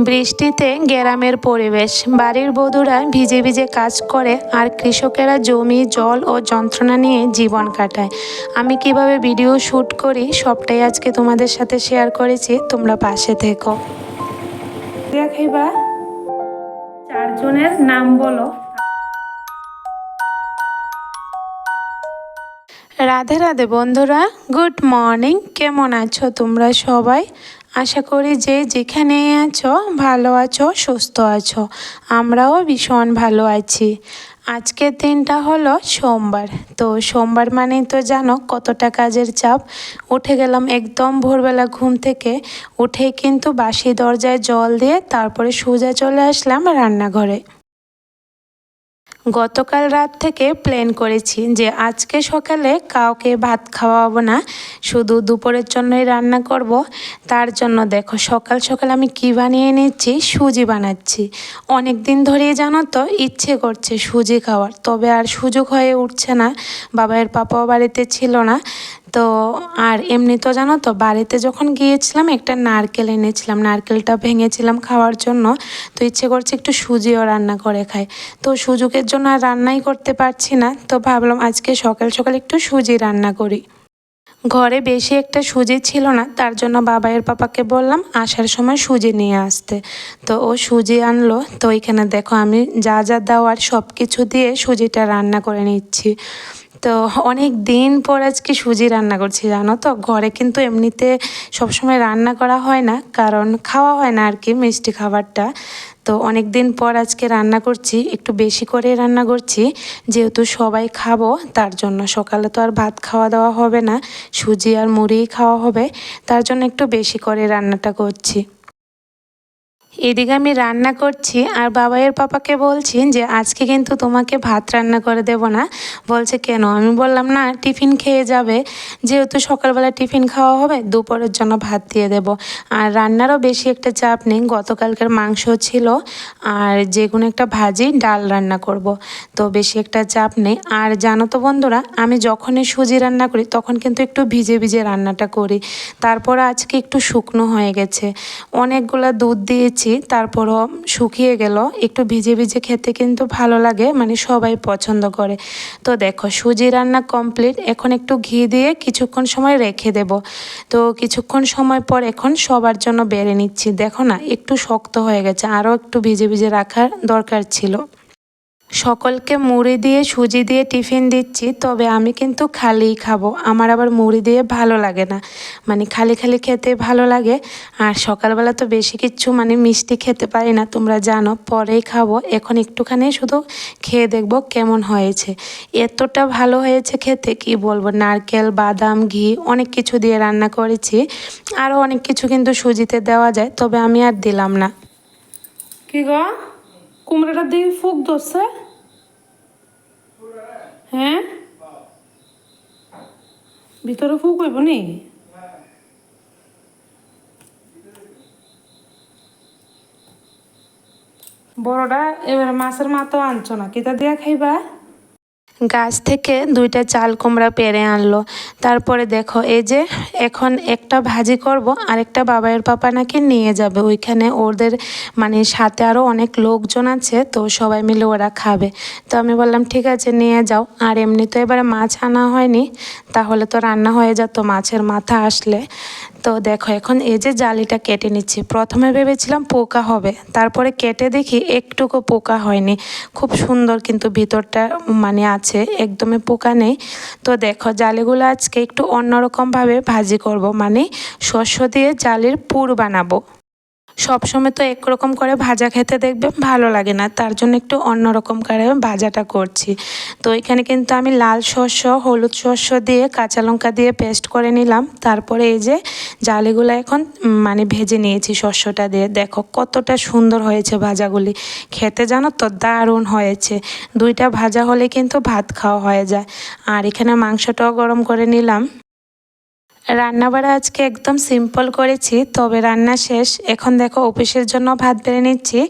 বৃষ্টিতে গ্রামের পরিবেশ। বাড়ির বধূরা ভিজে ভিজে কাজ করে আর কৃষকেরা জমি, জল ও যন্ত্রণা নিয়ে জীবন কাটায়। আমি কীভাবে ভিডিও শ্যুট করি সবটাই আজকে তোমাদের সাথে শেয়ার করেছি, তোমরা পাশে থেকো। চারজনের নাম বলো। রাধে রাধে বন্ধুরা, গুড মর্নিং, কেমন আছো তোমরা সবাই? আশা করি যে যেখানে আছো, ভালো আছো, সুস্থ আছো। আমরাও ভীষণ ভালো আছি। আজকের দিনটা হলো সোমবার। তো সোমবার মানেই তো জানো কতটা কাজের চাপ। উঠে গেলাম একদম ভোরবেলা ঘুম থেকে। উঠে কিন্তু বাসি দরজায় জল দিয়ে তারপরে সোজা চলে আসলাম রান্নাঘরে। গতকাল রাত থেকে প্ল্যান করেছি যে আজকে সকালে কাউকে ভাত খাওয়াবো না, শুধু দুপুরের জন্যই রান্না করব। তার জন্য দেখো সকাল সকাল আমি কি বানিয়ে নিচ্ছি সুজি বানাচ্ছি। অনেক দিন ধরেই জানো তো ইচ্ছে করছে সুজি খাওয়ার, তবে আর সুযোগ হয়ে উঠছে না। বাবায়ের পাপাও বাড়িতে ছিল না। তো আর এমনি তো জানো তো, বাড়িতে যখন গিয়েছিলাম, একটা নারকেল এনেছিলাম। নারকেলটা ভেঙেছিলাম খাওয়ার জন্য। তো ইচ্ছে করছে একটু সুজিও রান্না করে খাই। তো সুযোগের জন্য আর রান্নাই করতে পারছি না। তো ভাবলাম আজকে সকাল সকাল একটু সুজি রান্না করি। ঘরে বেশি একটা সুজি ছিল না, তার জন্য বাবাইয়ের পাপাকে বললাম আসার সময় সুজি নিয়ে আসতে। তো ও সুজি আনলো। তো এখানে দেখো আমি যা যা দেওয়ার সব কিছু দিয়ে সুজিটা রান্না করে নিচ্ছি। তো অনেক দিন পর আজকে সুজি রান্না করছি, জানো তো? ঘরে কিন্তু এমনিতে সবসময় রান্না করা হয় না, কারণ খাওয়া হয় না আর কি মিষ্টি খাবারটা। তো অনেক দিন পর আজকে রান্না করছি, একটু বেশি করে রান্না করছি। যেহেতু সবাই খাব, তার জন্য সকালে তো আর ভাত খাওয়া দাওয়া হবে না, সুজি আর মুড়িই খাওয়া হবে, তার জন্য একটু বেশি করে রান্নাটা করছি। এদিকে আমি রান্না করছি আর বাবাইয়ের পাপাকে বলছি যে, আজকে কিন্তু তোমাকে ভাত রান্না করে দেব না। বলছে, কেন? আমি বললাম, না, টিফিন খেয়ে যাবে। যেহেতু সকালবেলা টিফিন খাওয়া হবে, দুপুরের জন্য ভাত দিয়ে দেব। আর রান্নারও বেশি একটা চাপ নেই। গতকালকের মাংস ছিল আর যে কোনো একটা ভাজি, ডাল রান্না করব। তো বেশি একটা চাপ নেই। আর জানো তো বন্ধুরা, আমি যখনই সুজি রান্না করি, তখন কিন্তু একটু ভিজে ভিজে রান্নাটা করি। তারপর আজকে একটু শুকনো হয়ে গেছে। অনেকগুলো দুধ দিয়েছি দিয়েছি তারপরও শুকিয়ে গেল। একটু ভিজে ভিজে খেতে কিন্তু ভালো লাগে মানে সবাই পছন্দ করে। তো দেখো, সুজি রান্না কমপ্লিট এখন একটু ঘি দিয়ে কিছুক্ষণ সময় রেখে দেব। তো কিছুক্ষণ সময় পর এখন সবার জন্য বেড়ে নিচ্ছি। দেখো না, একটু শক্ত হয়ে গেছে। আরও একটু ভিজে ভিজে রাখার দরকার ছিল। সকলকে মুড়ি দিয়ে, সুজি দিয়ে টিফিন দিচ্ছি, তবে আমি কিন্তু খালিই খাব। আমার আবার মুড়ি দিয়ে ভালো লাগে না। মানে খালি খালি খেতে ভালো লাগে। আর সকালবেলা তো বেশি কিচ্ছু মানে মিষ্টি খেতে পারি না, তোমরা জানো। পরেই খাব। এখন একটুখানি শুধু খেয়ে দেখব কেমন হয়েছে। এতটা ভালো হয়েছে খেতে, কি বলব? নারকেল, বাদাম, ঘি, অনেক কিছু দিয়ে রান্না করেছি। আরও অনেক কিছু কিন্তু সুজিতে দেওয়া যায়, তবে আমি আর দিলাম না। কি গো? কুমড়োটার দিয়ে ফুক ধরছে? হ্যাঁ ভিতরে ফু কইব নি? বড়টা এবার মাছের মাথাও আনছো না কিতা দিয়া খাইবা? গাছ থেকে দুইটা চাল কুমড়া পেরে আনলো। তারপরে দেখো, এই যে এখন একটা ভাজি করব, আরেকটা বাবাইয়ের পাপা নাকি নিয়ে যাবে। ওইখানে ওদের মানে সাথে আরও অনেক লোকজন আছে, তো সবাই মিলে ওরা খাবে। তো আমি বললাম, ঠিক আছে, নিয়ে যাও। আর এমনি তো এবারে মাছ আনা হয়নি, তাহলে তো রান্না হয়ে যেত মাছের মাথা আসলে। তো দেখো, এখন এই যে জালিটা কেটে নিচ্ছি। প্রথমে ভেবেছিলাম পোকা হবে, তারপরে কেটে দেখি একটুকু পোকা হয়নি। খুব সুন্দর কিন্তু ভিতরটা মানে আছে, একদমই পোকা নেই। তো দেখো, জালিগুলো আজকে একটু অন্যরকমভাবে ভাজি করব মানে শস্য দিয়ে জালির পুর বানাবো। সবসময় তো একরকম করে ভাজা খেতে দেখবে ভালো লাগে না। তার জন্য একটু অন্যরকম করে ভাজাটা করছি। তো এখানে কিন্তু আমি লাল শস্য হলুদ শস্য দিয়ে কাঁচা লঙ্কা দিয়ে পেস্ট করে নিলাম। তারপরে এই যে জালিগুলো এখন মানে ভেজে নিয়েছি শস্যটা দিয়ে। দেখো কতটা সুন্দর হয়েছে ভাজাগুলি। খেতে জানো তো দারুণ হয়েছে। দুইটা ভাজা হলে কিন্তু ভাত খাওয়া হয়ে যায়। আর এখানে মাংসটাও গরম করে নিলাম। রান্নাবাড়া আজকে একদম সিম্পল করেছি, তবে রান্না শেষ। এখন দেখো অফিসের জন্য ভাত বেড়ে নিচ্ছি,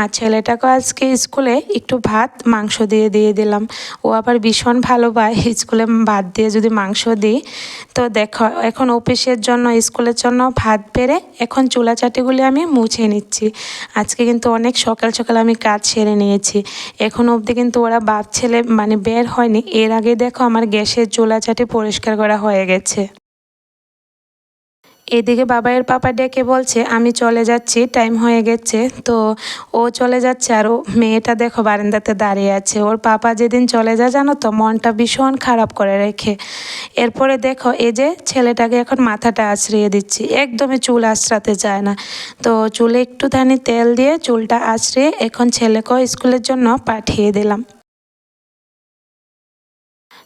আর ছেলেটাকে আজকে স্কুলে একটু ভাত, মাংস দিয়ে দিয়ে দিলাম। ও আবার ভীষণ ভালো পায়, স্কুলে ভাত দিয়ে যদি মাংস দিই। তো দেখো, এখন অফিসের জন্য, স্কুলের জন্য ভাত বেড়ে এখন চুলা চাটিগুলি আমি মুছে নিচ্ছি। আজকে কিন্তু অনেক সকাল সকাল আমি কাজ সেরে নিয়েছি। এখন অবধি কিন্তু ওরা বাপ ছেলে মানে বের হয়নি। এর আগে দেখো আমার গ্যাসের চুলা চাটি পরিষ্কার করা হয়ে গেছে। এদিকে বাবাইয়ের পাপা ডেকে বলছে, আমি চলে যাচ্ছি টাইম হয়ে গেছে। তো ও চলে যাচ্ছে আর ও মেয়েটা দেখো বারান্দাতে দাঁড়িয়ে আছে। ওর পাপা যেদিন চলে যায়, জানো তো, মনটা ভীষণ খারাপ করে রেখে। এরপরে দেখো, এই যে ছেলেটাকে এখন মাথাটা আছড়িয়ে দিচ্ছি। একদমই চুল আছড়াতে চায় না। তো চুলে একটুখানি তেল দিয়ে চুলটা আছড়িয়ে এখন ছেলেকেও স্কুলের জন্য পাঠিয়ে দিলাম।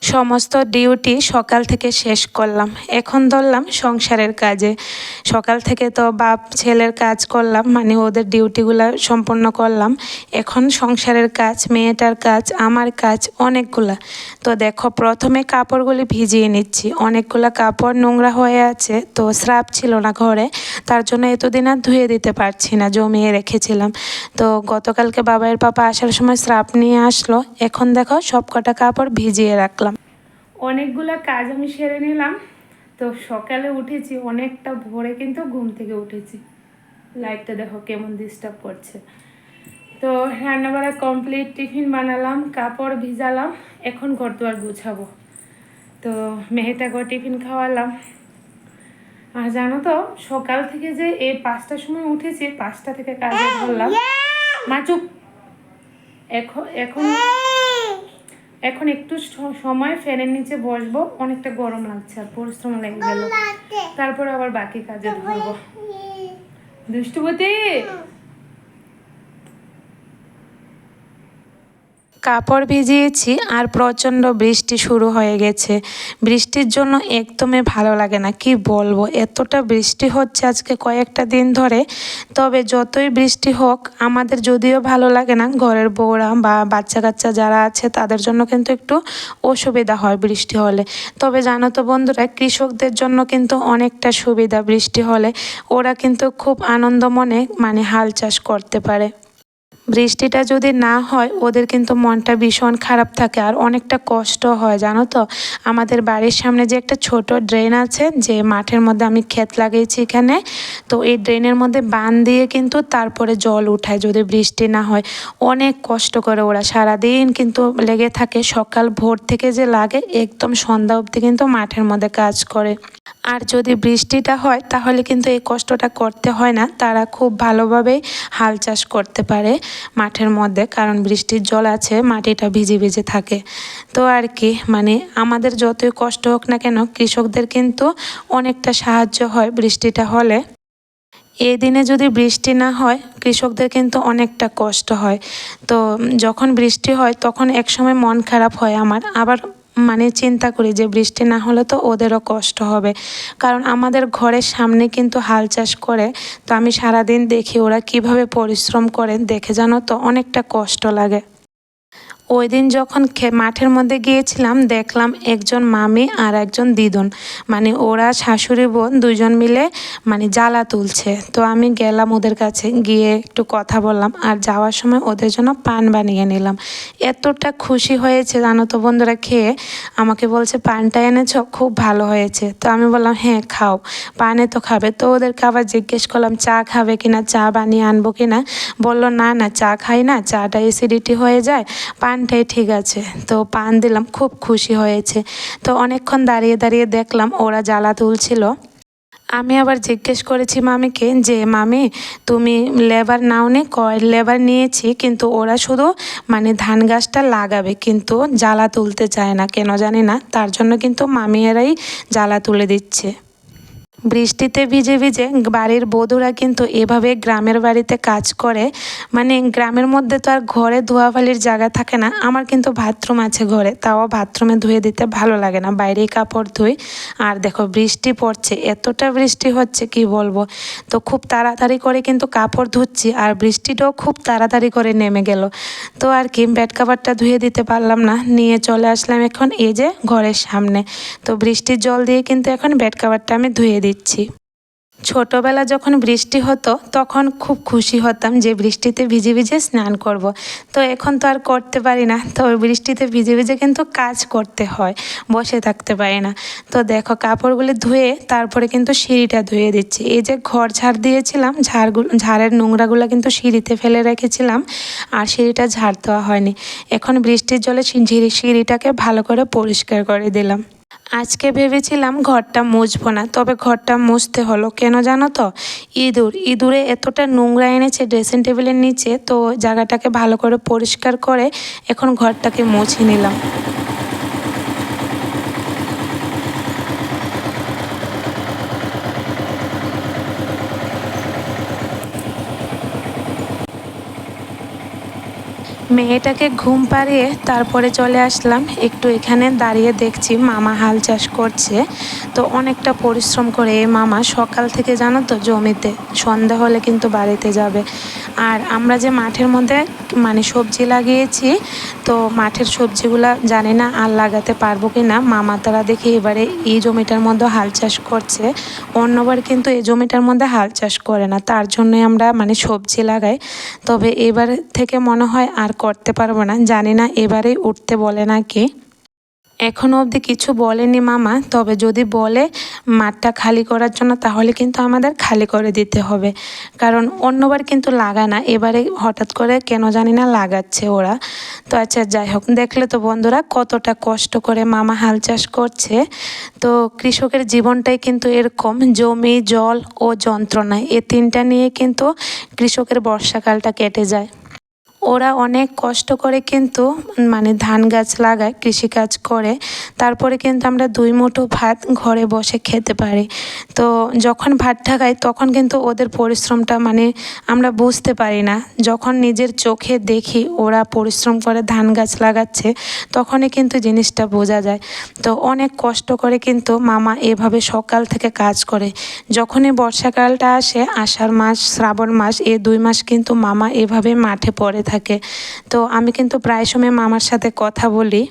সমস্ত ডিউটি সকাল থেকে শেষ করলাম। এখন ধরলাম সংসারের কাজে। সকাল থেকে তো বাপ, ছেলের কাজ করলাম মানে ওদের ডিউটিগুলো সম্পন্ন করলাম। এখন সংসারের কাজ, মেয়েটার কাজ, আমার কাজ অনেকগুলা। তো দেখো, প্রথমে কাপড়গুলি ভিজিয়ে নিচ্ছি। অনেকগুলো কাপড় নোংরা হয়ে আছে, তো স্রাব ছিল না ঘরে। তার জন্য এতদিন আর ধুয়ে দিতে পারছি না, জমিয়ে রেখেছিলাম। তো গতকালকে বাবাইয়ের পাপা আসার সময় স্রাব নিয়ে আসলো। এখন দেখো সব কটা কাপড় ভিজিয়ে রাখলাম। অনেকগুলো কাজ আমি সেরে নিলাম। তো সকালে উঠেছি, অনেকটা ভোরে কিন্তু ঘুম থেকে উঠেছি। লাইটটা দেখো কেমন ডিস্টার্ব করছে। তো রান্নাবাড়া কমপ্লিট টিফিন বানালাম, কাপড় ভিজালাম, এখন ঘর দুয়ার গুছাবো। তো মেয়েটাকে টিফিন খাওয়ালাম। আর জানো তো, সকাল থেকে যে এই পাঁচটার সময় উঠেছি, পাঁচটা থেকে কাজে ধরলাম। মা, চুপ। এখন এখন এখন একটু সময় ফ্যানের নিচে বসবো অনেকটা গরম লাগছে আর পরিশ্রম লেগে গেল। তারপরে আবার বাকি কাজে ধরবো দুষ্টুপতি! কাপড় ভিজিয়েছি আর প্রচণ্ড বৃষ্টি শুরু হয়ে গেছে। বৃষ্টির জন্য একদমই ভালো লাগে না, কি বলব? এতটা বৃষ্টি হচ্ছে আজকে কয়েকটা দিন ধরে। তবে যতই বৃষ্টি হোক, আমাদের যদিও ভালো লাগে না, ঘরের বউরা বা বাচ্চা কাচ্চা যারা আছে, তাদের জন্য কিন্তু একটু অসুবিধা হয় বৃষ্টি হলে। তবে জানো তো বন্ধুরা, কৃষকদের জন্য কিন্তু অনেকটা সুবিধা বৃষ্টি হলে। ওরা কিন্তু খুব আনন্দ মনে মানে হাল চাষ করতে পারে। বৃষ্টিটা যদি না হয়, ওদের কিন্তু মনটা ভীষণ খারাপ থাকে আর অনেকটা কষ্ট হয়, জানো তো? আমাদের বাড়ির সামনে যে একটা ছোট ড্রেন আছে, যে মাঠের মধ্যে আমি ক্ষেত লাগিয়েছি এখানে, তো এই ড্রেনের মধ্যে বান দিয়ে কিন্তু তারপরে জল উঠায় যদি বৃষ্টি না হয়। অনেক কষ্ট করে ওরা সারাদিন কিন্তু লেগে থাকে, সকাল ভোর থেকে যে লাগে, একদম সন্ধ্যা অবধি কিন্তু মাঠের মধ্যে কাজ করে। আর যদি বৃষ্টিটা হয়, তাহলে কিন্তু এই কষ্টটা করতে হয় না, তারা খুব ভালোভাবেই হাল চাষ করতে পারে। মাঠের মধ্যে, কারণ বৃষ্টির জল আছে, মাটিটা ভিজে ভিজে থাকে। তো আর কি মানে আমাদের যতই কষ্ট হোক না কেন, কৃষকদের কিন্তু অনেকটা সাহায্য হয় বৃষ্টিটা হলে। এই দিনে যদি বৃষ্টি না হয়, কৃষকদের কিন্তু অনেকটা কষ্ট হয়। তো যখন বৃষ্টি হয়, তখন একসময় মন খারাপ হয় আমার। আবার মানে চিন্তা করি যে বৃষ্টি না হলে তো ওদেরও কষ্ট হবে। কারণ আমাদের ঘরের সামনে কিন্তু হাল চাষ করে, তো আমি সারাদিন দেখি ওরা কীভাবে পরিশ্রম করেন দেখে জানো তো অনেকটা কষ্ট লাগে। ওই দিন যখন মাঠের মধ্যে গিয়েছিলাম, দেখলাম একজন মামি আর একজন দিদুন। মানে ওরা শাশুড়ি বোন দুজন মিলে মানে জ্বালা তুলছে। তো আমি গেলাম ওদের কাছে, গিয়ে একটু কথা বললাম আর যাওয়ার সময় ওদের জন্য পান বানিয়ে নিলাম। এতটা খুশি হয়েছে জানো তো বন্ধুরা খেয়ে। আমাকে বলছে, পানটা এনেছ? খুব ভালো হয়েছে। তো আমি বললাম হ্যাঁ খাও। পানে তো খাবে। তো ওদেরকে আবার জিজ্ঞেস করলাম, চা খাবে কিনা? চা বানিয়ে আনব কিনা? বলল, না না, চা খাই না। চাটা অ্যাসিডিটি হয়ে যায়। পানটাই ঠিক আছে। তো পান দিলাম, খুব খুশি হয়েছে। তো অনেকক্ষণ দাঁড়িয়ে দাঁড়িয়ে দেখলাম ওরা জ্বালা তুলছিল। আমি আবার জিজ্ঞেস করেছি মামিকে যে, মামি, তুমি লেবার নাওনি? কয়, লেবার নিয়েছি, কিন্তু ওরা শুধু মানে ধান গাছটা লাগাবে, কিন্তু জ্বালা তুলতে চায় না, কেন জানি না। তার জন্য কিন্তু মামি এরাই জ্বালা তুলে দিচ্ছে। বৃষ্টিতে ভিজে ভিজে বাড়ির বধুরা কিন্তু এভাবে গ্রামের বাড়িতে কাজ করে। মানে গ্রামের মধ্যে তো আর ঘরে ধোয়াফালির জায়গা থাকে না। আমার কিন্তু বাথরুম আছে ঘরে, তাও বাথরুমে ধুয়ে দিতে ভালো লাগে না। বাইরেই কাপড় ধুই। আর দেখো, বৃষ্টি পড়ছে, এতটা বৃষ্টি হচ্ছে, কি বলব? তো খুব তাড়াতাড়ি করে কিন্তু কাপড় ধুচ্ছি, আর বৃষ্টিটাও খুব তাড়াতাড়ি করে নেমে গেল। তো আর কি ব্যাড কাভারটা ধুয়ে দিতে পারলাম না। নিয়ে চলে আসলাম এখন এই যে ঘরের সামনে। তো বৃষ্টির জল দিয়ে কিন্তু এখন ব্যাড কাভারটা আমি ধুয়ে দিচ্ছি। ছোটবেলা যখন বৃষ্টি হতো, তখন খুব খুশি হতাম যে বৃষ্টিতে ভিজে ভিজে স্নান করব। তো এখন তো আর করতে পারি না, তো বৃষ্টিতে ভিজে ভিজে কিন্তু কাজ করতে হয়, বসে থাকতে পারি না। তো দেখো, কাপড়গুলি ধুয়ে তারপরে কিন্তু সিঁড়িটা ধুয়ে দিচ্ছি। এই যে ঘর ঝাড় দিয়েছিলাম, ঝাড়গুলো, ঝাড়ের নোংরাগুলো কিন্তু সিঁড়িতে ফেলে রেখেছিলাম, আর সিঁড়িটা ঝাড় দেওয়া হয়নি। এখন বৃষ্টির জলে সিঁড়ি সিঁড়িটাকে ভালো করে পরিষ্কার করে দিলাম। আজকে ভেবেছিলাম ঘরটা মুছবো না, তবে ঘরটা মুছতে হলো। কেন জানো তো? ইঁদুর, ইঁদুরে এতটা নোংরা এনেছে ড্রেসিং টেবিলের নিচে, তো জায়গাটাকে ভালো করে পরিষ্কার করে এখন ঘরটাকে মুছে নিলাম। মেয়েটাকে ঘুম পাড়িয়ে তারপরে চলে আসলাম। একটু এখানে দাঁড়িয়ে দেখছি মামা হাল চাষ করছে। তো অনেকটা পরিশ্রম করে এই মামা সকাল থেকে জানো তো জমিতে, সন্ধ্যা হলে কিন্তু বাড়িতে যাবে। আর আমরা যে মাঠের মধ্যে মানে সবজি লাগিয়েছি, তো মাঠের সবজিগুলা জানি না আর লাগাতে পারব কি না মামা তারা দেখি এবারে এই জমিটার মধ্যে হাল চাষ করছে। অন্যবার কিন্তু এই জমিটার মধ্যে হাল চাষ করে না। তার জন্যই আমরা মানে সবজি লাগাই। তবে এবার থেকে মনে হয় আর করতে পারব না। জানি না এবারেই উঠতে বলে নাকি এখনও অবধি কিছু বলেনি মামা, তবে যদি বলে মাঠটা খালি করার জন্য, তাহলে কিন্তু আমাদের খালি করে দিতে হবে। কারণ অন্যবার কিন্তু লাগায় না, এবারে হঠাৎ করে কেন জানি না লাগাচ্ছে ওরা। তো আচ্ছা যাই হোক, দেখলে তো বন্ধুরা কতটা কষ্ট করে মামা হাল চাষ করছে। তো কৃষকের জীবনটাই কিন্তু এরকম, জমি, জল ও যন্ত্রণা, এ তিনটা নিয়ে কিন্তু কৃষকের বর্ষাকালটা কেটে যায়। ওরা অনেক কষ্ট করে কিন্তু মানে ধান গাছ লাগায় কৃষিকাজ করে। তারপরে কিন্তু আমরা দুই মুঠো ভাত ঘরে বসে খেতে পারি। তো যখন ভাতটা খাই তখন কিন্তু ওদের পরিশ্রমটা মানে আমরা বুঝতে পারি না। যখন নিজের চোখে দেখি ওরা পরিশ্রম করে ধান গাছ লাগাচ্ছে, তখনই কিন্তু জিনিসটা বোঝা যায়। তো অনেক কষ্ট করে কিন্তু মামা এভাবে সকাল থেকে কাজ করে। যখনই বর্ষাকালটা আসে, আষাঢ় মাস, শ্রাবণ মাস, এ দুই মাস কিন্তু মামা এভাবে মাঠে পড়ে থাকে। তো আমি কিন্তু প্রায় সময় মামার সাথে কথা বলি।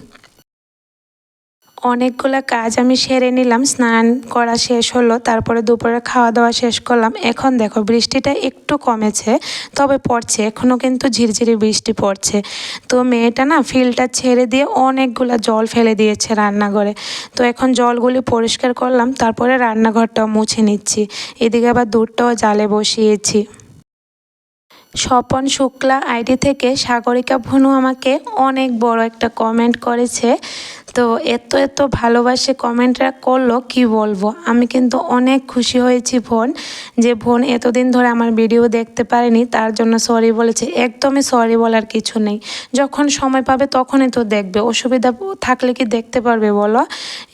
অনেকগুলো কাজ আমি সেরে নিলাম, স্নান করা শেষ হলো, তারপরে দুপুরে খাওয়া দাওয়া শেষ করলাম। এখন দেখো বৃষ্টিটা একটু কমেছে, তবে পড়ছে এখনও কিন্তু ঝিরঝিরি বৃষ্টি পড়ছে। তো মেয়েটা না ফিল্টার ছেড়ে দিয়ে অনেকগুলো জল ফেলে দিয়েছে রান্নাঘরে। তো এখন জলগুলি পরিষ্কার করলাম, তারপরে রান্নাঘরটাও মুছে নিচ্ছি। এদিকে আবার দুধটাও জালে বসিয়েছি। স্বপন শুক্লা আইডি থেকে সাগরিকা ভনু আমাকে অনেক বড় একটা কমেন্ট করেছে। তো এত এত ভালোবাসে কমেন্টটা করল, কি বলব? আমি কিন্তু অনেক খুশি হয়েছি বোন যে বোন এতদিন ধরে আমার ভিডিও দেখতে পারেনি, তার জন্য সরি বলেছে। একদমই সরি বলার কিছু নেই। যখন সময় পাবে তখনই তো দেখবে। অসুবিধা থাকলে কি দেখতে পারবে বলো?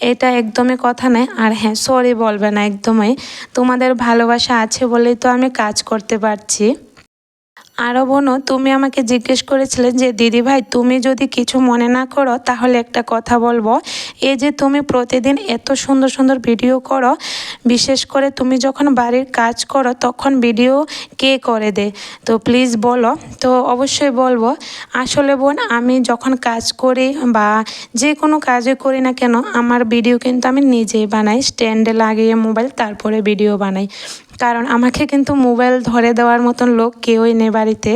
এটা একদমই কথা নেই আর হ্যাঁ সরি বলবে না একদমই। তোমাদের ভালোবাসা আছে বলেই তো আমি কাজ করতে পারছি। আরও বোনও তুমি আমাকে জিজ্ঞেস করেছিলে যে, দিদি ভাই, তুমি যদি কিছু মনে না করো, তাহলে একটা কথা বলব। এই যে তুমি প্রতিদিন এত সুন্দর সুন্দর ভিডিও করো, বিশেষ করে তুমি যখন বাড়ির কাজ করো, তখন ভিডিও কে করে দে? তো প্লিজ বলো। তো অবশ্যই বলব, আসলে বোন, আমি যখন কাজ করি বা যে কোনো কাজে করি না কেন, আমার ভিডিও কিন্তু আমি নিজেই বানাই, স্ট্যান্ডে লাগিয়ে মোবাইল, তারপরে ভিডিও বানাই। কারণ আমাকে কিন্তু মোবাইল ধরে দেওয়ার মতন লোক কেউই নেই বাড়িতে।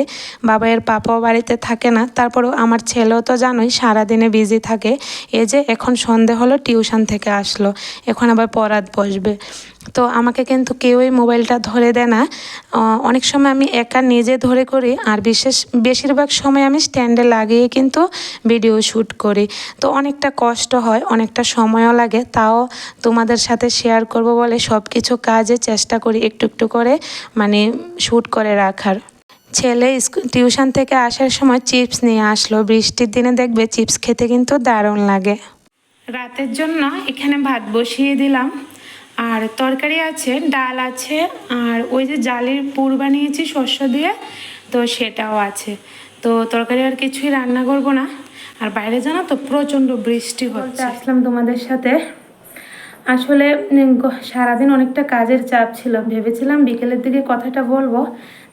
বাবাইয়ের পাপাও বাড়িতে থাকে না। তারপরেও আমার ছেলেও তো জানোই সারাদিনে বিজি থাকে। এই যে এখন সন্ধে হলো টিউশন থেকে আসলো। এখন আবার পড়াত বসবে। তো আমাকে কিন্তু কেউই মোবাইলটা ধরে দেয় না। অনেক সময় আমি একা নিজে ধরে করি আর বিশেষ, বেশিরভাগ সময় আমি স্ট্যান্ডে লাগিয়ে কিন্তু ভিডিও শ্যুট করি। তো অনেকটা কষ্ট হয়, অনেকটা সময়ও লাগে। তাও তোমাদের সাথে শেয়ার করব বলে সব কিছু কাজে চেষ্টা করি। একটু একটু করে মানে শ্যুট করে রাখার। ছেলে স্কুল টিউশন থেকে আসার সময় চিপস নিয়ে আসলো। বৃষ্টির দিনে দেখবে চিপস খেতে কিন্তু দারুণ লাগে। রাতের জন্য এখানে ভাত বসিয়ে দিলাম। আর তরকারি আছে ডাল আছে আর ওই যে জালের পুর বানিয়েছি শস্য দিয়ে তো সেটাও আছে। তো তরকারি আর কিছুই রান্না করব না। আর বাইরে জানো তো প্রচণ্ড বৃষ্টি হচ্ছে। আসলাম তোমাদের সাথে। আসলে সারাদিন অনেকটা কাজের চাপ ছিল। ভেবেছিলাম বিকেলের দিকে কথাটা বলব।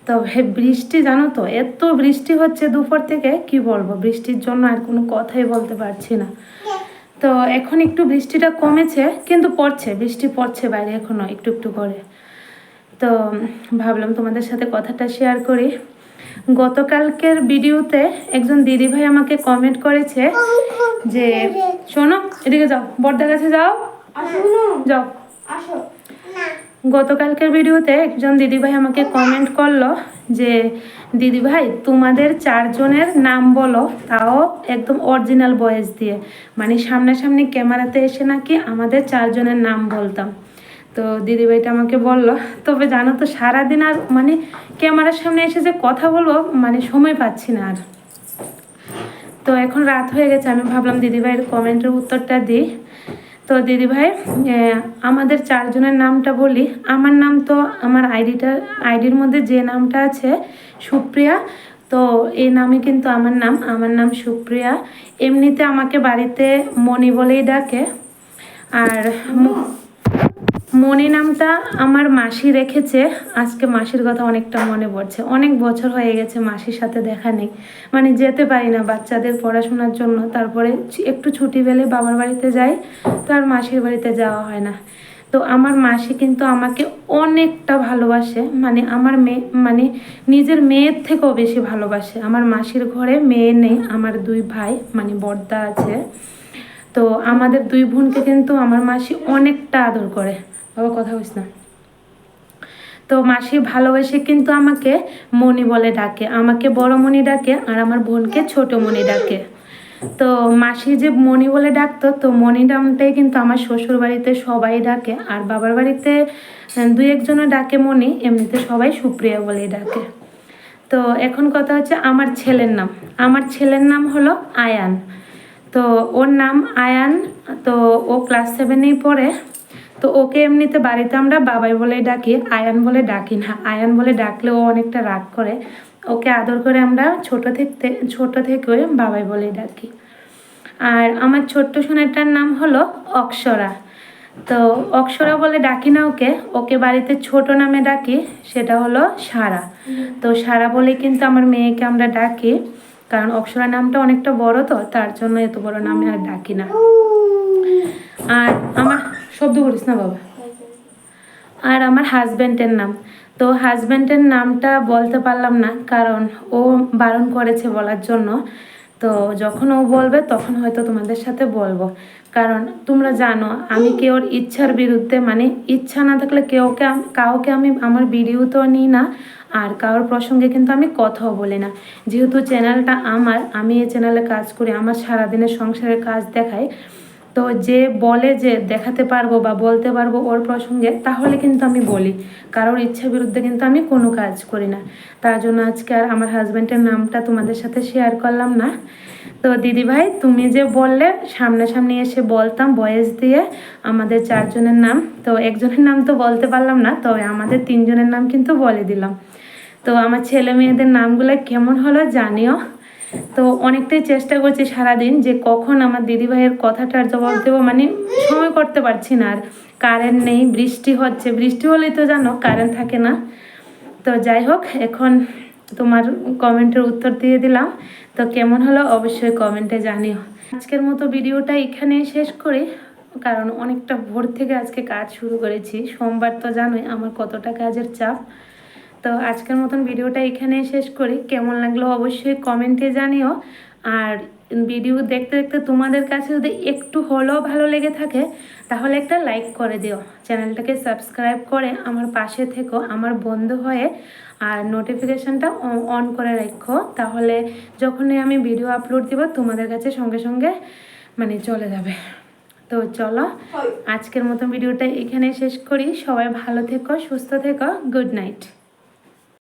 তবে বৃষ্টি, জানো তো, এত বৃষ্টি হচ্ছে দুপুর থেকে, কি বলব? বৃষ্টির জন্য আর কোনো কথাই বলতে পারছি না। তো এখন একটু বৃষ্টিটা কমেছে, কিন্তু পড়ছে, বৃষ্টি পড়ছে বাইরে এখনও একটু একটু করে। তো ভাবলাম তোমাদের সাথে কথাটা শেয়ার করি। গতকালকের ভিডিওতে একজন দিদিভাই আমাকে কমেন্ট করেছে যে, শোনো, এদিকে যাও বর্দার কাছে যাও। যাও। গতকালকের ভিডিওতে একজন দিদিভাই আমাকে কমেন্ট করল যে দিদিভাই তোমাদের চারজনের নাম বলো তাও একদম অরিজিনাল ভয়েস দিয়ে। মানে সামনাসামনি ক্যামেরাতে এসে নাকি আমাদের চারজনের নাম বলতাম। তো দিদিভাইটা আমাকে বলল তবে জানো তো সারাদিন আর মানে ক্যামেরার সামনে এসে যে কথা বলব মানে সময় পাচ্ছি না আর। তো এখন রাত হয়ে গেছে আমি ভাবলাম দিদিভাইয়ের কমেন্টের উত্তরটা দিই। তো দিদিভাই ভাই আমাদের চারজনের নামটা বলি। আমার নাম তো, আমার আইডিটা, আইডির মধ্যে যে নামটা আছে সুপ্রিয়া, তো এই নামই কিন্তু আমার নাম। আমার নাম সুপ্রিয়া। এমনিতে আমাকে বাড়িতে মণি বলেই ডাকে। আর ম- মণি নামটা আমার মাসি রেখেছে। আজকে মাসির কথা অনেকটা মনে পড়ছে। অনেক বছর হয়ে গেছে মাসির সাথে দেখা নেই। মানে যেতে পারি না বাচ্চাদের পড়াশোনার জন্য। তারপরে একটু ছুটি পেলে বাবার বাড়িতে যাই, তো আর মাসির বাড়িতে যাওয়া হয় না। তো আমার মাসি কিন্তু আমাকে অনেকটা ভালোবাসে। মানে আমার মেয়ে মানে নিজের মেয়ের থেকেও বেশি ভালোবাসে। আমার মাসির ঘরে মেয়ে নেই, আমার দুই ভাই মানে বর্দা আছে। তো আমাদের দুই বোনকে কিন্তু আমার মাসি অনেকটা আদর করে। বাবা, কথা বলিস না। তো মাসি ভালোবেসে কিন্তু আমাকে মণি বলে ডাকে। আমাকে বড় মণি ডাকে আর আমার বোনকে ছোট মণি ডাকে। তো মাসি যে মণি বলে ডাকতো, তো মণি নামটাই কিন্তু আমার শ্বশুর বাড়িতে সবাই ডাকে আর বাবার বাড়িতে দুই একজনও ডাকে মণি, এমনিতে সবাই সুপ্রিয়া বলেই ডাকে। তো এখন কথা হচ্ছে আমার ছেলের নাম। আমার ছেলের নাম হলো আয়ান। তো ওর নাম আয়ান। তো ও ক্লাস সেভেনেই পড়ে। তো ওকে এমনিতে বাড়িতে আমরা বাবাই বলে ডাকি, আয়ান বলে ডাকি না। আয়ান বলে ডাকলে ও অনেকটা রাগ করে। ওকে আদর করে আমরা ছোট থেকে ছোট থেকে বাবাই বলে ডাকি। আর আমার ছোট্ট সোনাটার নাম হলো অক্ষরা। তো অক্ষরা বলে ডাকি না ওকে ওকে বাড়িতে ছোট নামে ডাকি, সেটা হলো সারা। তো সারা বলে কিন্তু আমার মেয়েকে আমরা ডাকি, কারণ অক্ষরা নামটা অনেকটা বড় তো, তার জন্য এত বড় নামে আর ডাকি না। আর আমার শব্দ করিস না বাবা। আর আমার হাজব্যান্ডের নাম। তো হাজব্যান্ডের নামটা বলতে পারলাম না, কারণ ও বারণ করেছে বলার জন্য। তো যখন ও বলবে, তখন হয়তো তোমাদের সাথে বলব। কারণ তোমরা জানো, আমি কেউর ইচ্ছার বিরুদ্ধে মানে ইচ্ছা না থাকলে কেউকে কাউকে আমি আমার ভিডিও তো নিই না, আর কারোর প্রসঙ্গে কিন্তু আমি কথাও বলি না। যেহেতু চ্যানেলটা আমার, আমি এই চ্যানেলে কাজ করি, আমার সারাদিনের সংসারের কাজ দেখাই তো যে বলে যে দেখাতে পারব বা বলতে পারব ওর প্রসঙ্গে, তাহলে কিন্তু আমি বলি। কারোর ইচ্ছা বিরুদ্ধে কিন্তু আমি কোনো কাজ করি না। তার জন্য আজকে আর আমার হাজব্যান্ডের নামটা তোমাদের সাথে শেয়ার করলাম না। তো দিদিভাই, তুমি যে বললে, সামনাসামনি এসে বলতাম বয়েস দিয়ে আমাদের চারজনের নাম। তো একজনের নাম তো বলতে পারলাম না, তবে আমাদের তিনজনের নাম কিন্তু বলে দিলাম। তো আমার ছেলে মেয়েদের নামগুলো কেমন হলো জানিও। তো অনেকটাই চেষ্টা করছি সারাদিন যে কখন আমার দিদিভাইয়ের কথাটার জবাব দেবো মানে সময় করতে পারছি না আর। কারেন্ট নেই, বৃষ্টি হচ্ছে। বৃষ্টি হলেই তো জানো, কারেন্ট থাকে না। তো যাই হোক, এখন তোমার কমেন্টের উত্তর দিয়ে দিলাম। তো কেমন হলো অবশ্যই কমেন্টে জানিও। আজকের মতো ভিডিওটা এখানেই শেষ করি, কারণ অনেকটা ভোর থেকে আজকে কাজ শুরু করেছি। সোমবার তো জানোই আমার কতটা কাজের চাপ। তো আজকের মতন ভিডিওটা এখানেই শেষ করি। কেমন লাগল অবশ্যই কমেন্টে জানিও। আর ভিডিও দেখতে দেখতে তোমাদের কাছে যদি একটু হলেও ভালো লেগে থাকে তাহলে একটা লাইক করে দিও। চ্যানেলটাকে সাবস্ক্রাইব করে আমার পাশে থেকো আমার বন্ধু হয়ে। আর নোটিফিকেশানটা অন করে রাখো। তাহলে যখনই আমি ভিডিও আপলোড দিব তোমাদের কাছে সঙ্গে সঙ্গে মানে চলে যাবে। তো চলো আজকের মতো ভিডিওটা এখানে শেষ করি। সবাই ভালো থেকো সুস্থ থেকো। Good night.